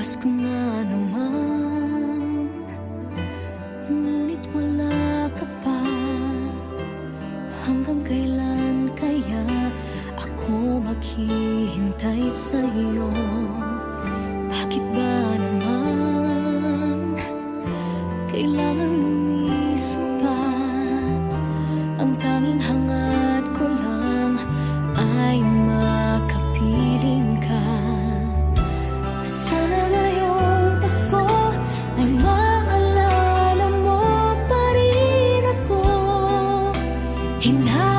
Pasko na naman Ngunit wala ka pa. Hanggang kailan kaya Ako maghihintay sa'yo? Bakit ba naman Kailangan lumisip pa? Ang tanging hanggang Hinha